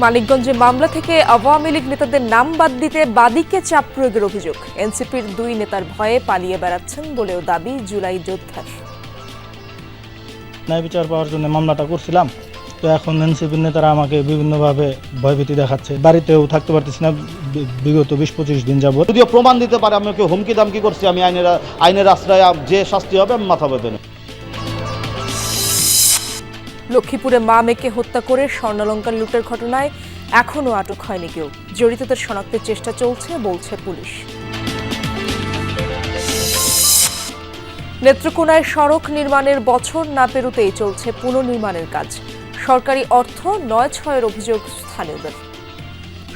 মানিকগঞ্জে মামলা থেকে আওয়ামী লীগ নেতাদের নাম বাদ দিতে বাদীকে চাপ প্রয়োগের অভিযোগ। এনসিপির দুই নেতার ভয়ে পালিয়ে বেড়াচ্ছেন বলেও দাবি জুলাই যোদ্ধার। ন্যায় বিচার পাওয়ার জন্য মামলাটা করছিলাম। তো এখন এনসিপির নেতারা আমাকে বিভিন্নভাবে ভয়ভীতি দেখাচ্ছে। বাড়িতেও থাকতে পারতেছি না বিগত বিশ পঁচিশ দিন যাবত যদিও প্রমাণ দিতে পারে আমি ওকে হুমকি দামকি করছি আমি আইনের আইনের আশ্রয় যে শাস্তি হবে আমি মাথা বেঁধে। লক্ষ্মীপুরে মা মেয়েকে হত্যা করে স্বর্ণালঙ্কার লুটের ঘটনায় এখনও আটক হয়নি কেউ। জড়িতদের শনাক্তের চেষ্টা চলছে বলছে পুলিশ। নেত্রকোনায় সড়ক নির্মাণের বছর না পেরোতেই চলছে পুনর্নির্মাণের কাজ। সরকারি অর্থ নয় ছয়ের অভিযোগ স্থানীয়দের।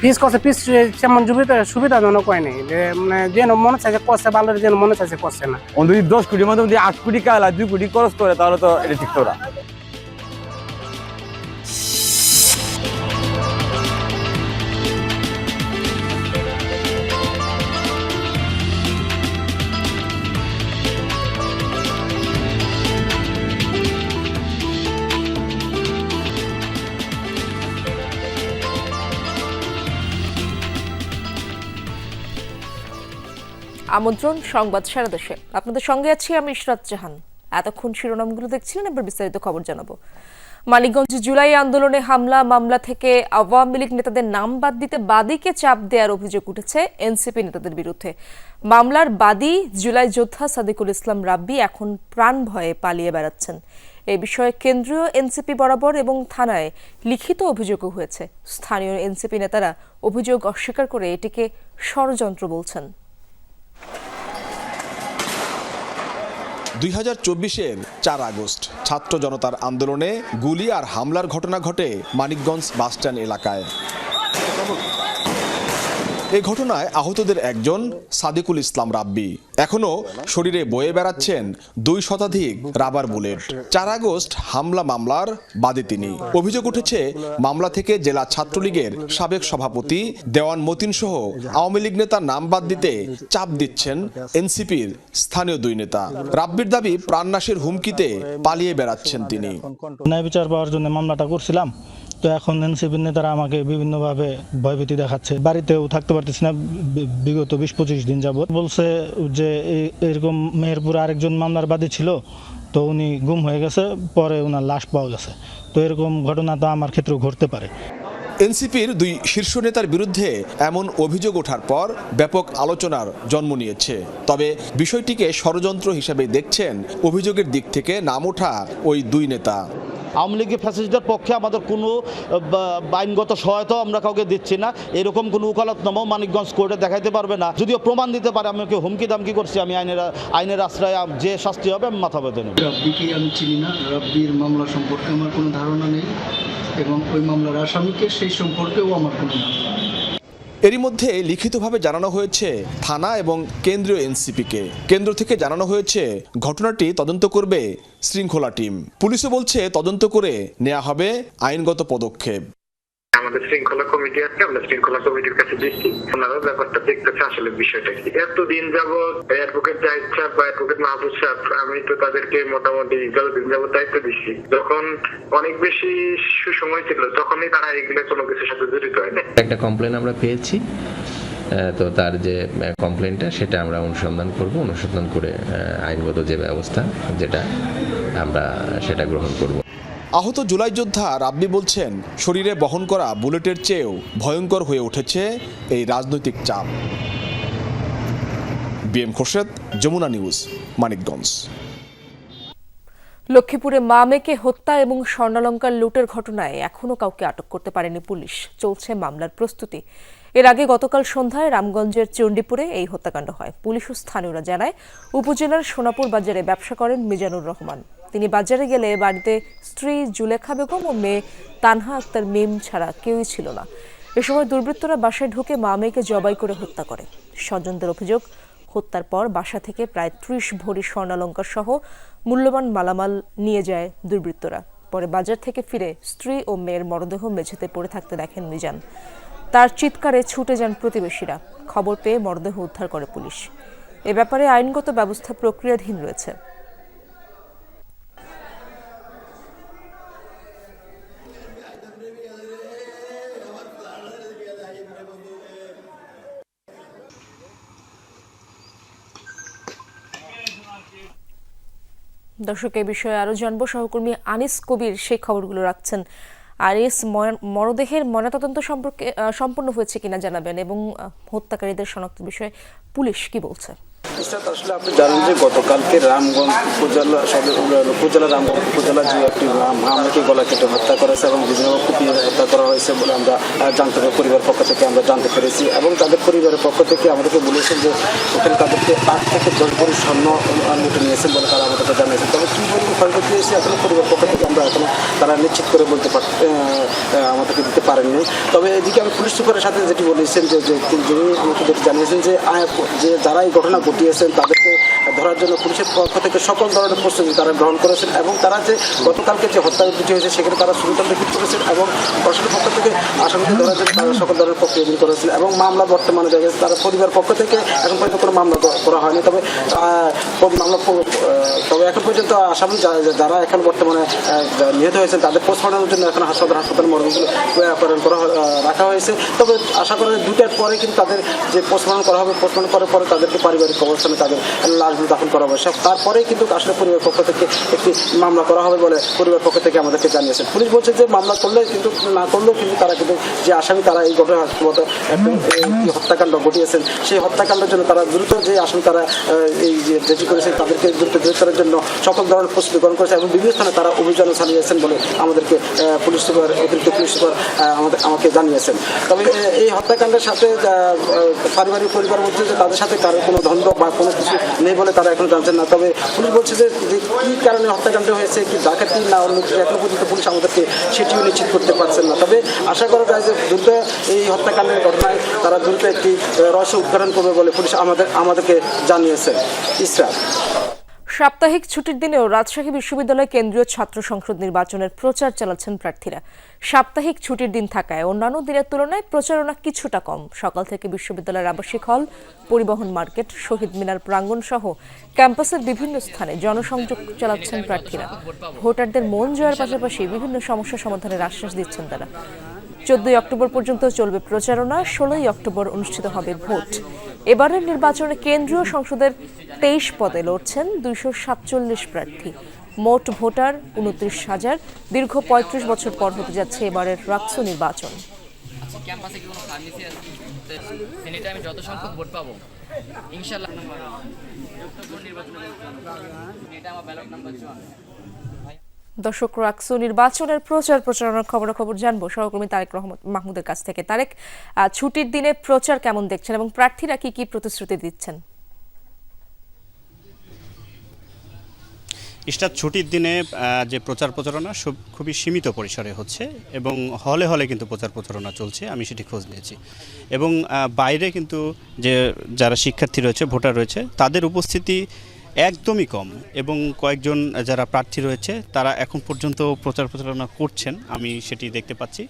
পিস করছে পিস সুবিধা সুবিধাজনক হয়নি। যে মানে যেন মনে চাইছে করছে ভালো যেন মনে চাইছে করছে না। যদি দশ কোটির মধ্যে যদি আট কোটি কালা দুই কোটি খরচ করে তাহলে তো এটা ঠিক তো আমন্ত্রণ, সংবাদ সারা দেশে। আপনাদের সঙ্গে আছি আমি ইশরাত জাহান। এতক্ষণ শিরোনামগুলো দেখছিলেন, এবার বিস্তারিত খবর জানাব। মানিকগঞ্জ জুলাই আন্দোলনে হামলা, মামলা থেকে আওয়ামী লীগ নেতাদের নাম বাদ দিতে বাদীকে চাপ দেওয়ার অভিযোগ উঠেছে এনসিপি নেতাদের বিরুদ্ধে। মামলার বাদী জুলাই যোদ্ধা সাদিকুল ইসলাম রাব্বি এখন প্রাণ ভয়ে পালিয়ে বেড়াচ্ছেন। এই বিষয়ে কেন্দ্রীয় এনসিপি বরাবর এবং থানায় লিখিত অভিযোগও হয়েছে। স্থানীয় এনসিপি নেতারা অভিযোগ অস্বীকার করে এটিকে ষড়যন্ত্র বলছেন। দুই হাজার চব্বিশের চার আগস্ট, ছাত্র জনতার আন্দোলনে গুলি আর হামলার ঘটনা ঘটে মানিকগঞ্জ বাসস্ট্যান্ড এলাকায়। এই ঘটনায় আহতদের একজন সাদিকুল ইসলাম রাব্বি। এখনও শরীরে বয়ে বেড়াচ্ছেন দুই শতাধিক রাবার বুলেট। চার আগস্ট হামলা মামলার বাদী তিনি। অভিযোগ উঠেছে, মামলা থেকে জেলা ছাত্রলীগের সাবেক সভাপতি দেওয়ান মতিন সহ আওয়ামী লীগ নেতার নাম বাদ দিতে চাপ দিচ্ছেন এনসিপির স্থানীয় দুই নেতা। রাব্বির দাবি প্রাণনাশের হুমকিতে পালিয়ে বেড়াচ্ছেন তিনি। ন্যায় বিচার পাওয়ার জন্য মামলাটা করছিলাম। তো এখন এনসিপির নেতারা আমাকে বিভিন্নভাবে ভয়ভীতি দেখাচ্ছে। বাড়িতেও থাকতে পারতেছি না বিগত বিশ পঁচিশ দিন যাবত বলছে যে এরকম মেহেরপুর আরেকজন মামলার বাদী ছিল, তো উনি গুম হয়ে গেছে, পরে ওনার লাশ পাওয়া গেছে। তো এরকম ঘটনা তো আমার ক্ষেত্রেও ঘটতে পারে। এনসিপির দুই শীর্ষ নেতার বিরুদ্ধে এমন অভিযোগ ওঠার পর ব্যাপক আলোচনার জন্ম নিয়েছে। তবে বিষয়টিকে ষড়যন্ত্র হিসেবে দেখছেন অভিযোগের দিক থেকে নাম ওঠা ওই দুই নেতা। আওয়ামী লীগের ফ্যাসিলিটির পক্ষে আমাদের কোনো আইনগত সহায়তাও আমরা কাউকে দিচ্ছি না। এরকম কোনো উকালতনামাও মানিকগঞ্জ কোর্টে দেখাইতে পারবে না। যদিও প্রমাণ দিতে পারে আমি ওকে হুমকি দামকি করছি, আমি আইনের আইনের আশ্রয় যে শাস্তি হবে আমি মাথা বেঁধে নেব। আমি চিনি না, রাব্বির মামলা সম্পর্কে আমার কোনো ধারণা নেই এবং ওই মামলার আসামিকে সেই সম্পর্কেও আমার কোনো ধারণা নেই। এরই মধ্যে লিখিতভাবে জানানো হয়েছে থানা এবং কেন্দ্রীয় এনসিপিকে। কেন্দ্র থেকে জানানো হয়েছে, ঘটনাটি তদন্ত করবে শৃঙ্খলা টিম। পুলিশও বলছে তদন্ত করে নেওয়া হবে আইনগত পদক্ষেপ। আমাদের শৃঙ্খলা কমিটি আছে আমরা শৃঙ্খলা কমিটির কাছে দিচ্ছি। ওনারা ব্যাপারটা দেখতেছে আসলে বিষয়টা কি। এতদিন যাবৎ অ্যাডভোকেট জাহিদ সাহেব বা অ্যাডভোকেট মাহফুজ সাহেব, আমি তো তাদেরকে মোটামুটি যতদিন যাবৎ দায়িত্ব দিচ্ছি। যখন অনেক বেশি সুসময় ছিল, তখনই তারা এগুলো কোনো কিছুর সাথে জড়িত হয় না একটা কমপ্লেন আমরা পেয়েছি। তো তার যে কমপ্লেনটা সেটা আমরা অনুসন্ধান করব। অনুসন্ধান করে আইনগত যে ব্যবস্থা, যেটা আমরা, সেটা গ্রহণ করব। আহত জুলাই যোদ্ধা রাব্বি বলছেন, শরীরে বহন করা বুলেটের চেয়েও ভয়ঙ্কর হয়ে উঠেছে এই রাজনৈতিক চাপ। BM Khorshed, Jamuna news, Manikganj. লক্ষ্মীপুরে মা মেয়েকে হত্যা এবং স্বর্ণালঙ্কার লুটের ঘটনায় এখনও কাউকে আটক করতে পারেনি পুলিশ। চলছে মামলার প্রস্তুতি। এর আগে গতকাল সন্ধ্যায় রামগঞ্জের চণ্ডীপুরে এই হত্যাকাণ্ড হয়। পুলিশ ও স্থানীয়রা জানায়, উপজেলার সোনাপুর বাজারে ব্যবসা করেন মিজানুর রহমান। তিনি বাজারে গেলে বাড়িতে স্ত্রী জুলেখা বেগম ও মেয়ে তানহা আক্তার মিম ছাড়া কেউই ছিল না। এ সময় দুর্বৃত্তরা বাসায় ঢুকে মা মেয়েকে জবাই করে হত্যা করে। স্বজনদের অভিযোগ, হত্যার পর বাসা থেকে প্রায় ত্রিশ ভরি স্বর্ণালঙ্কার সহ মূল্যবান মালামাল নিয়ে যায় দুর্বৃত্তরা। পরে বাজার থেকে ফিরে স্ত্রী ও মেয়ের মরদেহ মেঝেতে পড়ে থাকতে দেখেন মিজান। তার চিৎকারে ছুটে যান প্রতিবেশীরা। খবর পেয়ে মরদেহ উদ্ধার করে পুলিশ। এ ব্যাপারে আইনগত ব্যবস্থা প্রক্রিয়াধীন রয়েছে। দর্শক, এ বিষয়ে আরও জানব। সহকর্মী আনিস কবির সেই খবরগুলো রাখছেন। আর এস মরদেহের ময়নাতদন্ত সম্পর্কে সম্পন্ন হয়েছে কিনা জানাবেন এবং হত্যাকারীদের শনাক্ত বিষয়ে পুলিশ কি বলছে? আসলে আপনি জানেন যে গতকালকে রামগঞ্জ উপজেলা সদর উপজেলা রামগঞ্জ উপজেলা যে একটি মামলাকে গলা কেটে হত্যা করেছে এবং বিভিন্ন কুপিয়ে হত্যা করা হয়েছে বলে আমরা জানতে পারি পরিবার পক্ষ থেকে আমরা জানতে পেরেছি এবং তাদের পরিবারের পক্ষ থেকে আমাদেরকে বলেছেন যে ওখানে তাদেরকে আট থেকে দশ ভরি স্বর্ণ লুটে নিয়েছেন বলে তারা আমাদেরকে জানিয়েছেন ক্ষয়ক্ষতি হয়েছে এখনও পরিবার পক্ষ থেকে আমরা এখনও তারা নিশ্চিত করে বলতে পার আমাদেরকে দিতে পারেননি। তবে এদিকে আমি পুলিশ সুপারের সাথে যেটি বলেছেন যে তিনি আমাকে যেটি জানিয়েছেন যে যারা এই ঘটনা ঘটিয়েছেন তাদেরকে ধরার জন্য পুলিশের পক্ষ থেকে সকল ধরনের প্রস্তুতি তারা গ্রহণ করেছেন এবং তারা যে গতকালকে যে হত্যা দুটি হয়েছে, সেখানে তারা সুবিধান্ত লিখিত করেছেন এবং প্রশাসনের পক্ষ থেকে আসামিকে ধরার জন্য তারা সকল ধরনের প্রক্রিয়া গ্রহণ করেছেন এবং মামলা বর্তমানে দেখা গেছে তারা পরিবার পক্ষ থেকে এখন পর্যন্ত কোনো মামলা করা হয়নি। তবে মামলা তবে এখন পর্যন্ত আসামি যারা এখন বর্তমানে নিহত হয়েছেন, তাদের পোস্টমর্টমের জন্য এখন হাসপাতাল হাসপাতাল মর্গগুলো প্রেরণ করা রাখা হয়েছে। তবে আশা করা দুটার পরে কিন্তু তাদের যে পোস্টমর্টম করা হবে পোস্টমর্টম করার পরে তাদেরকে পারিবারিক অবস্থানে তাদের লাশগুলো দাফন করা হবে। সব তারপরেই কিন্তু আসলে পরিবার পক্ষ থেকে একটি মামলা করা হবে বলে পরিবার পক্ষ থেকে আমাদেরকে জানিয়েছেন পুলিশ বলছে যে মামলা করলে কিন্তু, না করলেও কিন্তু তারা কিন্তু যে আসামি, তারা এই ঘটনা মতো হত্যাকাণ্ড ঘটিয়েছেন, সেই হত্যাকাণ্ডের জন্য তারা দ্রুত যে আসামি, তারা এই যে করেছেন তাদেরকে দ্রুত গ্রেফতারের জন্য সকল ধরনের প্রস্তুতি গ্রহণ করেছে এবং বিভিন্ন স্থানে তারা অভিযান চালিয়েছেন বলে আমাদেরকে পুলিশ সুপার, অতিরিক্ত পুলিশ সুপার আমাদের, আমাকে জানিয়েছেন। তবে এই হত্যাকাণ্ডের সাথে পারিবারিক পরিবার বলছে যে তাদের সাথে কারও কোনো দ্বন্দ্ব বা কোনো কিছু নেই বলে তারা এখন জানছেন না। তবে পুলিশ বলছে যে কি কারণে হত্যাকাণ্ড হয়েছে, কি ডাকাতি না অন্য কিছু, এখনও পর্যন্ত পুলিশ আমাদেরকে সেটিও নিশ্চিত করতে পারছেন না। তবে আশা করা যায় যে দ্রুত এই হত্যাকাণ্ডের ঘটনায় তারা দ্রুত একটি রহস্য উদ্ঘাটন করবে বলে পুলিশ আমাদের, আমাদেরকে জানিয়েছে। ইসরা সাপ্তাহিক ছুটির দিনেও রাজশাহী বিশ্ববিদ্যালয় কেন্দ্রীয় ছাত্র সংসদ নির্বাচনের প্রচার চালাচ্ছেন প্রার্থীরা। সাপ্তাহিক ছুটির দিন থাকায় অন্যান্য দিনের তুলনায় প্রচারণা কিছুটা কম। সকাল থেকে বিশ্ববিদ্যালয়ের আবাসিক হল, পরিবহন মার্কেট, শহীদ মিনার প্রাঙ্গণ সহ ক্যাম্পাসের বিভিন্ন স্থানে জনসংযোগ চালাচ্ছেন প্রার্থীরা। ভোটারদের মন জয়ের পাশাপাশি বিভিন্ন সমস্যা সমাধানের আশ্বাস দিচ্ছেন তারা। চোদ্দই অক্টোবর পর্যন্ত চলবে প্রচারণা, ষোলোই অক্টোবর অনুষ্ঠিত হবে ভোট। এবারের নির্বাচনে কেন্দ্রীয় সংসদের তেইশ পদে লড়ছেন দুইশো সাতচল্লিশ প্রার্থী। মোট ভোটার উনত্রিশ হাজার। দীর্ঘ পঁয়ত্রিশ বছর পর হতে যাচ্ছে এবারের রাক্সু নির্বাচন। আচ্ছা ক্যাম্পাসে কি কোনো ফার্মেসি আছে? সেনিটা আমি যত সংখ্যক ভোট পাবো ইনশাল্লাহ। নির্বাচনে এটা আমার ব্যালট নাম্বার চুয়ান্ন দর্শক রাক্সু নির্বাচনের প্রচার প্রচারণার খবরাখবর জানব। সহকর্মী তারেক রহমত মাহমুদের কাছ থেকে। তারেক ছুটির দিনে প্রচার কেমন দেখছেন এবং প্রার্থীরা কি কি প্রতিশ্রুতি দিচ্ছেন? ইস্টার, ছুটির দিনে যে প্রচার প্রচারণা খুবই সীমিত পরিসরে হচ্ছে এবং হলে হলে কিন্তু প্রচার প্রচারণা চলছে, আমি সেটি খোঁজ নিয়েছি। এবং বাইরে কিন্তু যে যারা শিক্ষার্থী রয়েছে, ভোটার রয়েছে, তাদের উপস্থিতি একদমই কম। এবং কয়েকজন যারা প্রার্থী রয়েছে, তারা এখন পর্যন্ত প্রচার প্রচারণা করছেন, আমি সেটি দেখতে পাচ্ছি।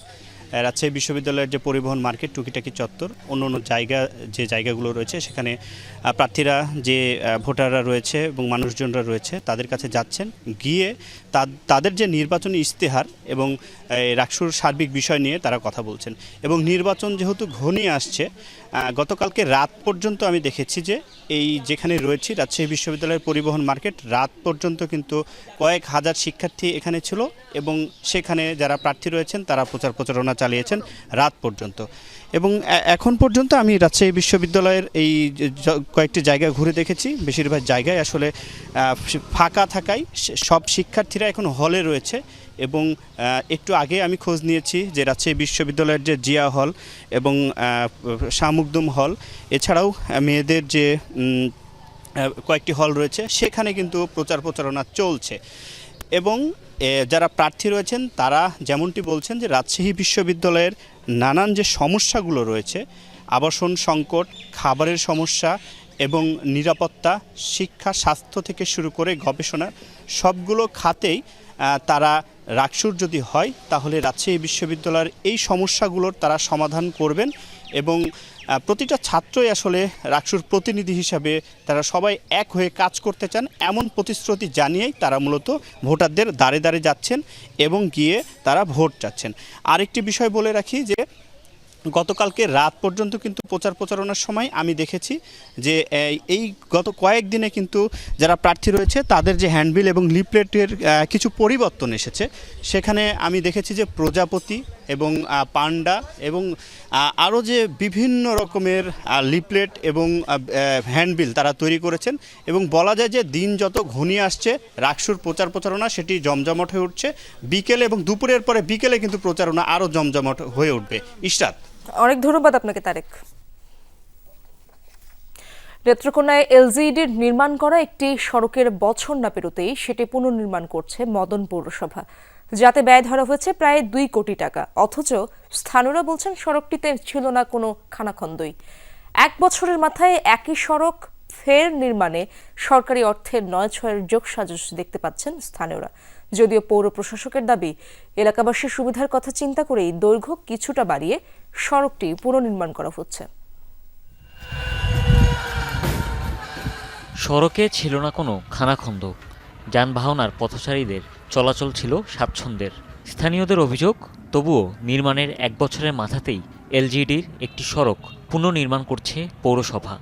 রাজশাহী বিশ্ববিদ্যালয়ের যে পরিবহন মার্কেট, টুকিটাকি চত্বর, অন্য অন্য জায়গা, যে জায়গাগুলো রয়েছে, সেখানে প্রার্থীরা যে ভোটাররা রয়েছে এবং মানুষজনরা রয়েছে, তাদের কাছে যাচ্ছেন। গিয়ে তাদের যে নির্বাচনী ইশতেহার এবং রাকসুর সার্বিক বিষয় নিয়ে তারা কথা বলছেন। এবং নির্বাচন যেহেতু ঘনিয়ে আসছে গতকালকে রাত পর্যন্ত আমি দেখেছি যে এই যেখানে রয়েছি, রাজশাহী বিশ্ববিদ্যালয়ের পরিবহন মার্কেট, রাত পর্যন্ত কিন্তু কয়েক হাজার শিক্ষার্থী এখানে ছিল এবং সেখানে যারা প্রার্থী রয়েছেন, তারা প্রচার প্রচারণা চালিয়েছেন রাত পর্যন্ত। এবং এখন পর্যন্ত আমি রাজশাহী বিশ্ববিদ্যালয়ের এই কয়েকটি জায়গা ঘুরে দেখেছি। বেশিরভাগ জায়গায় আসলে ফাঁকা থাকায় সব শিক্ষার্থীরা এখন হলে রয়েছে। এবং একটু আগে আমি খোঁজ নিয়েছি যে রাজশাহী বিশ্ববিদ্যালয়ের যে জিয়া হল এবং আহ, শাহমুকদুম হল এছাড়াও মেয়েদের যে কয়েকটি হল রয়েছে সেখানে কিন্তু প্রচার প্রচারণা চলছে। এবং যারা প্রার্থী রয়েছেন তারা যেমনটি বলছেন যে রাজশাহী বিশ্ববিদ্যালয়ের নানান যে সমস্যাগুলো রয়েছে আবাসন সংকট খাবারের সমস্যা এবং নিরাপত্তা শিক্ষা স্বাস্থ্য থেকে শুরু করে গবেষণা সবগুলো খাতেই তারা রাকসুর যদি হয়, তাহলে রাজশাহী বিশ্ববিদ্যালয়ের এই সমস্যাগুলোর তারা সমাধান করবেন এবং প্রতিটা ছাত্রই আসলে রাকসুর প্রতিনিধি হিসাবে তারা সবাই এক হয়ে কাজ করতে চান। এমন প্রতিশ্রুতি জানিয়েই তারা মূলত ভোটারদের দাঁড়ে দাঁড়ে যাচ্ছেন এবং গিয়ে তারা ভোট চাচ্ছেন। আরেকটি বিষয় বলে রাখি যে গতকালকে রাত পর্যন্ত কিন্তু প্রচার প্রচারণার সময় আমি দেখেছি যে এই- গত কয়েকদিনে কিন্তু যারা প্রার্থী রয়েছে, তাদের যে হ্যান্ডবিল এবং লিপলেটের কিছু পরিবর্তন এসেছে। সেখানে আমি দেখেছি যে প্রজাপতি এবং পান্ডা এবং আরও যে বিভিন্ন রকমের লিপলেট এবং হ্যান্ডবিল তারা তৈরি করেছেন এবং বলা যায় যে দিন যত ঘনিয়ে আসছে, রাকসুর প্রচার প্রচারণা সেটি জমজমট হয়ে উঠছে। বিকেলে এবং দুপুরের পরে বিকেলে কিন্তু প্রচারণা আরও জমজমট হয়ে উঠবে। ইশরাত? অনেক ধন্যবাদ আপনাকে, তারেক। নেত্রকোনায় এলজিইডির নির্মাণ করা একটি সড়কের বছর না পেরোতেই সেটি পুনর্নির্মাণ করছে মদন পৌরসভা। যাতে ব্যয় ধরা হয়েছে প্রায় দুই কোটি টাকা। অথচ স্থানীয়রা বলছেন সড়কটিতে ছিল না কোনো খানাখন্দই। এক বছরের মাথায় একই সড়ক ফের নির্মাণে সরকারি অর্থের নয় ছয়ের যোগসাজশ দেখতে পাচ্ছেন স্থানীয়রা। যদিও পৌর প্রশাসকের দাবি এলাকাবাসীর সুবিধার কথা চিন্তা করেই দৈর্ঘ্য কিছুটা বাড়িয়ে সড়কটি পুনর্নির্মাণ করা হচ্ছে। সড়কে ছিল না কোনো খানাখন্দ। যানবাহন আর পথচারীদের চলাচল ছিল স্বাচ্ছন্দ্যের। স্থানীয়দের অভিযোগ তবুও নির্মাণের এক বছরের মাথাতেই এলজিডির একটি সড়ক পুনর্নির্মাণ করছে পৌরসভা।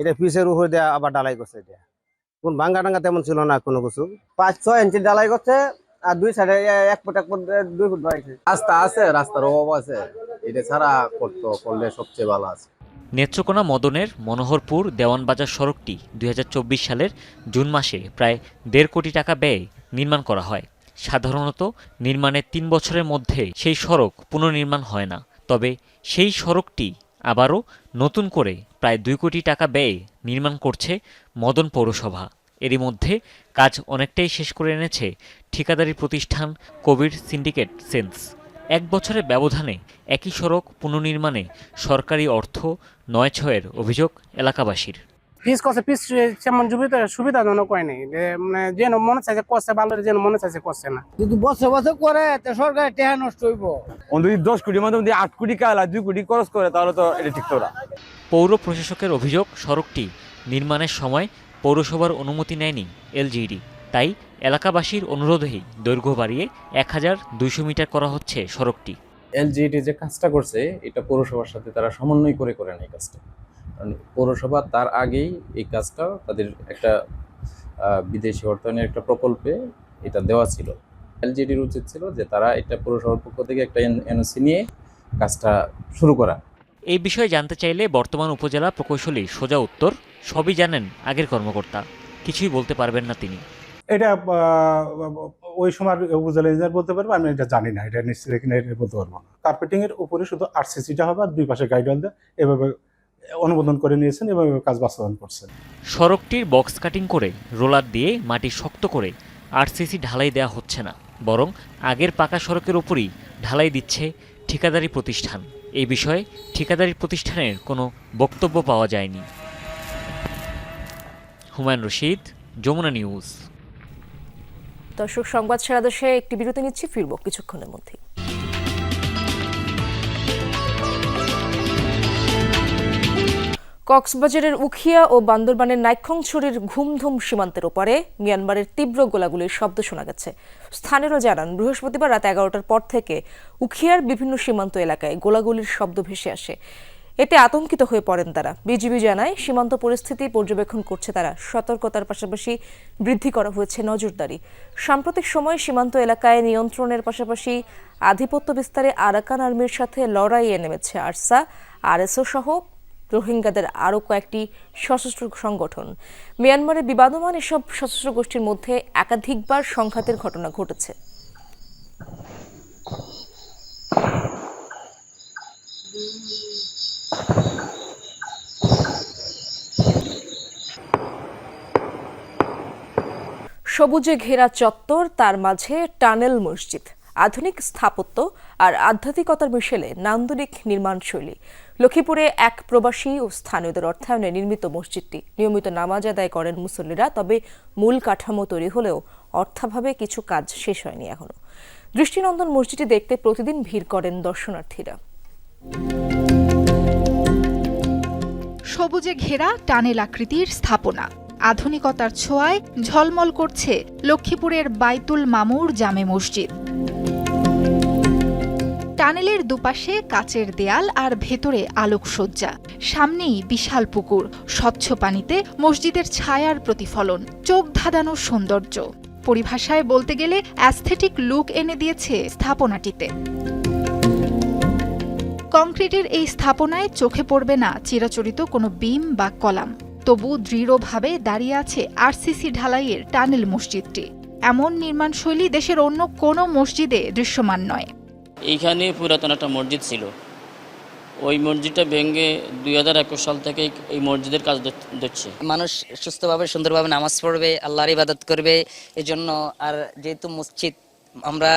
এটা পিসের উপর দিয়ে আবার ডালাই করছে এটা। কোন ভাঙ্গা টাঙ্গা তেমন ছিল না কোনো কিছু। পাঁচ ছয় ইঞ্চি ডালাই করছে আর দুই সাইডে এক ফুট এক ফুট দুই ফুট বাড়াইছে রাস্তা আছে রাস্তার অভাব আছে। এটা ছাড়া করতো করলে সবচেয়ে ভালো আছে। নেত্রকোনা মদনের মনোহরপুর দেওয়ানবাজার সড়কটি দুই হাজার চব্বিশ সালের জুন মাসে প্রায় দেড় কোটি টাকা ব্যয়ে নির্মাণ করা হয়। সাধারণত নির্মাণের তিন বছরের মধ্যে সেই সড়ক পুনর্নির্মাণ হয় না। তবে সেই সড়কটি আবারও নতুন করে প্রায় দুই কোটি টাকা ব্যয়ে নির্মাণ করছে মদন পৌরসভা। এরই মধ্যে কাজ অনেকটাই শেষ করে এনেছে ঠিকাদারি প্রতিষ্ঠান কোভিড সিন্ডিকেট সেন্স। এক বছরের ব্যবধানে একই সড়ক পুনর্নির্মাণে সরকারি অর্থ নয় ছয়ের অভিযোগ এলাকাবাসীর। পিস করছে পিস তেমন সুবিধা সুবিধাজনক হয় নাই। যে মানে যেন মনে চাইছে করছে ভালো যেন মনে চাইছে করছে না। যদি বছর বছর করে তো সরকার টেহা নষ্ট হইব। যদি দশ কোটির মধ্যে যদি আট কোটি কালা দুই কোটি খরচ করে তাহলে তো এটা ঠিক তো পৌর প্রশাসকের অভিযোগ সড়কটি নির্মাণের সময় পৌরসভার অনুমতি নেয়নি এলজিইডি। তাই এলাকাবাসীর অনুরোধেই দৈর্ঘ্য বাড়িয়ে এক হাজার দুইশো মিটার করা হচ্ছে সড়কটি। এলজিইডি যে কাজটা করছে এটা পৌরসভার সাথে তারা সমন্বয় করে করেন এই কাজটা। পৌরসভা তার আগেই এই কাজটা তাদের একটা বিদেশি অর্থায়নের একটা প্রকল্পে এটা দেওয়া ছিল। এলজিডির উচিত ছিল যে তারা এটা পৌরসভার পক্ষ থেকে একটা এনওসি নিয়ে কাজটা শুরু করা। এই বিষয়ে জানতে চাইলে বর্তমান উপজেলা প্রকৌশলী সোজা উত্তর সবই জানেন আগের কর্মকর্তা। কিছুই বলতে পারবেন না তিনি। এটা ওই সময় উপজেলা ইঞ্জিনিয়ার বলতে পারবে আমি এটা জানি না এটা নিশ্চিত বলতে পারব না। কার্পেটিং এর উপরে শুধু আরসিসিটা হবে আর দুই পাশে গাইডওয়াল দিয়ে এভাবে অনুমোদন করে নিয়েছেন এবং কাজ বাস্তবায়ন করছেন। সড়কটির বক্স কাটিং করে রোলার দিয়ে মাটি শক্ত করে আরসিসি ঢালাই দেওয়া হচ্ছে না বরং আগের পাকা সড়কের ওপরই ঢালাই দিচ্ছে ঠিকাদারি প্রতিষ্ঠান। এই বিষয়ে ঠিকাদারি প্রতিষ্ঠানের কোনো বক্তব্য পাওয়া যায়নি। হুমায়ুন রশিদ যমুনা নিউজ। দর্শক সংবাদ সেরা দেশে একটি বিরতি নিচ্ছি ফিরব কিছুক্ষণের মধ্যে কক্সবাজারের উখিয়া ও বান্দরবানের নাইক্ষংছড়ির ঘুমধুম সীমান্তের ওপারে মিয়ানমারের তীব্র গোলাগুলির শব্দ শোনা গেছে। স্থানীয়রা জানান, বৃহস্পতিবার রাত এগারোটার পর থেকে উখিয়ার বিভিন্ন সীমান্ত এলাকায় গোলাগুলির শব্দ ভেসে আসে। এতে আতঙ্কিত হয়ে পড়েন তারা। বিজিবি জানায়, সীমান্ত পরিস্থিতি পর্যবেক্ষণ করছে তারা। সতর্কতার পাশাপাশি বৃদ্ধি করা হয়েছে নজরদারি। সাম্প্রতিক সময়ে সীমান্ত এলাকায় নিয়ন্ত্রণের পাশাপাশি আধিপত্য বিস্তারে আরাকান আর্মির সাথে লড়াইয়ে নেমেছে আরসা, আরএসও সহ রোহিঙ্গাদের আরও কয়েকটি সশস্ত্র সংগঠন। মিয়ানমারে বিবাদমান এসব সশস্ত্র গোষ্ঠীর মধ্যে একাধিকবার সংঘাতের ঘটনা ঘটেছে। সবুজে ঘেরা চত্বর, তার মাঝে টানেল মসজিদ। আধুনিক স্থাপত্য আর আধ্যাত্মিকতার মিশেলে নান্দনিক নির্মাণশৈলী। লক্ষ্মীপুরে এক প্রবাসী ও স্থানীয়দের অর্থায়নে নির্মিত মসজিদটি নিয়মিত নামাজ আদায় করেন মুসল্লিরা, তবে মূল কাঠামো তৈরি হলেও অর্থাভাবে কিছু কাজ শেষ হয়নি এখনও। দৃষ্টিনন্দন মসজিদটি দেখতে প্রতিদিন ভিড় করেন দর্শনার্থীরা। সবুজে ঘেরা টানেল আকৃতির স্থাপনা। আধুনিকতার ছোঁয়ায় ঝলমল করছে লক্ষ্মীপুরের বাইতুল মামুর জামে মসজিদ। টানেলের দুপাশে কাচের দেয়াল আর ভেতরে আলোকসজ্জা, সামনেই বিশাল পুকুর, স্বচ্ছ পানিতে মসজিদের ছায়ার প্রতিফলন, চোখ ধাঁধানো সৌন্দর্য। পরিভাষায় বলতে গেলে অ্যাস্থেটিক লুক এনে দিয়েছে স্থাপনাটিতে। কংক্রিটের এই স্থাপনায় চোখে পড়বে না চিরাচরিত কোনো বিম বা কলাম। তবু দৃঢ়ভাবে দাঁড়িয়ে আছে আরসিসি ঢালাইয়ের টানেল মসজিদটি। এমন নির্মাণশৈলী দেশের অন্য কোনো মসজিদে দৃশ্যমান নয়। এইখানে পুরাতন একটা মসজিদ ছিল। ওই মসজিদটা ভেঙে দুই হাজার একুশ সাল থেকে এই মসজিদের কাজ ধরছে। মানুষ সুস্থভাবে, সুন্দরভাবে নামাজ পড়বে, আল্লাহর ইবাদত করবে, এজন্য আর যেহেতু মসজিদ, আমরা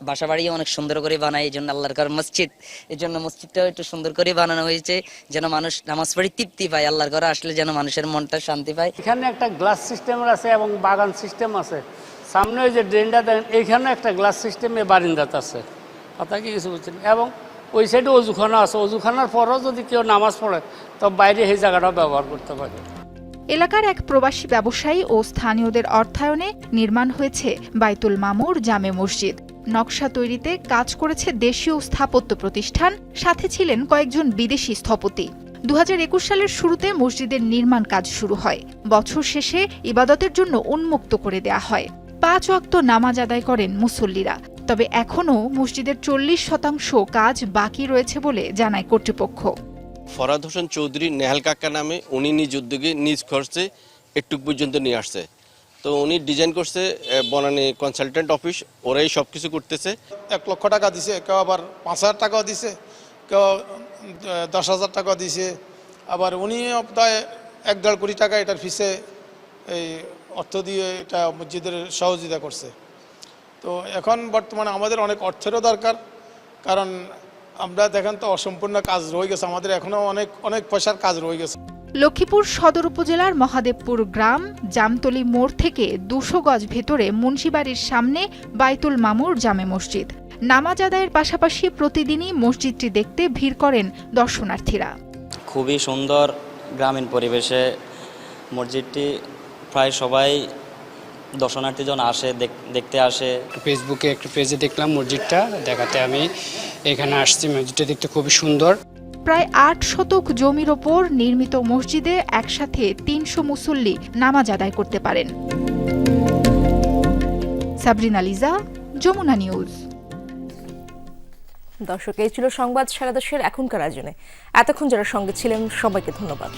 বাসা বাড়িও অনেক সুন্দর করে বানায় এই জন্য আল্লাহর ঘর মসজিদ এই জন্য মসজিদটাও একটু সুন্দর করে বানানো হয়েছে যেন মানুষ নামাজ পড়ে তৃপ্তি পায় আল্লাহর ঘরে আসলে যেন মানুষের মনটা শান্তি পায়। এখানে একটা গ্লাস সিস্টেম আছে এবং বাগান সিস্টেম আছে। সামনে ওই যে ড্রেনটা দেখেন এইখানে একটা গ্লাস সিস্টেমে বারিন্দাত আছে। কথা কি কিছু বুঝছেন? এবং ওই সাইডে অজুখানা আছে। অজুখানার পরও যদি কেউ নামাজ পড়ে তো বাইরে সেই জায়গাটাও ব্যবহার করতে পারে। এলাকার এক প্রবাসী ব্যবসায়ী ও স্থানীয়দের অর্থায়নে নির্মাণ হয়েছে বাইতুল মামুর জামে মসজিদ। নকশা তৈরিতে কাজ করেছে দেশীয় স্থাপত্য প্রতিষ্ঠান, সাথে ছিলেন কয়েকজন বিদেশি স্থপতি। দু হাজার একুশ সালের শুরুতে মসজিদের নির্মাণ কাজ শুরু হয়। বছর শেষে ইবাদতের জন্য উন্মুক্ত করে দেয়া হয়। পাঁচ ওয়াক্ত নামাজ আদায় করেন মুসল্লিরা। তবে এখনও মসজিদের চল্লিশ শতাংশ কাজ বাকি রয়েছে বলে জানায় কর্তৃপক্ষ। ফরাদ হোসেন চৌধুরী নেহাল কাকা নামে উনি নিজ উদ্যোগে নিজ খরচে একটু পর্যন্ত নিয়ে আসছে। তো উনি ডিজাইন করছে বনানী কনসালটেন্ট অফিস ওরাই সব কিছু করতেছে। এক লক্ষ টাকা দিছে, কেউ আবার পাঁচ হাজার টাকাও দিছে, কেউ দশ হাজার টাকা দিছে। আবার উনি প্রায় এক দেড় কোটি টাকা এটার ফিসে এই অর্থ দিয়ে এটা মসজিদের সহযোগিতা করছে। তো এখন বর্তমানে আমাদের অনেক অর্থেরও দরকার, কারণ আমরা দেখেন তো অসম্পূর্ণ কাজ রয়ে গেছে, আমাদের এখনও অনেক অনেক পয়সার কাজ রয়ে গেছে। লক্ষ্মীপুর সদর উপজেলার মহাদেবপুর গ্রাম জামতলি মোড় থেকে দুশো গজ ভেতরে মুন্সিবাড়ির সামনে বাইতুল মামুর জামে মসজিদ। নামাজ আদায়ের পাশাপাশি প্রতিদিনই মসজিদটি দেখতে ভিড় করেন দর্শনার্থীরা। খুবই সুন্দর গ্রামীণ পরিবেশে মসজিদটি প্রায় সবাই দর্শনার্থীজন আসে দেখ- দেখতে আসে। ফেসবুকে একটা পেজে দেখলাম মসজিদটা দেখাতে আমি এখানে আসছি। মসজিদটা দেখতে খুবই সুন্দর। প্রায় আট শতক জমির ওপর নির্মিত মসজিদে একসাথে তিনশো মুসল্লি নামাজ আদায় করতে পারেন। সাবরিনা লিজা, যমুনা নিউজ। দর্শক, এই ছিল সংবাদ সারা দেশের এখনকার আয়োজনে। এতক্ষণ যারা সঙ্গে ছিলেন, সবাইকে ধন্যবাদ।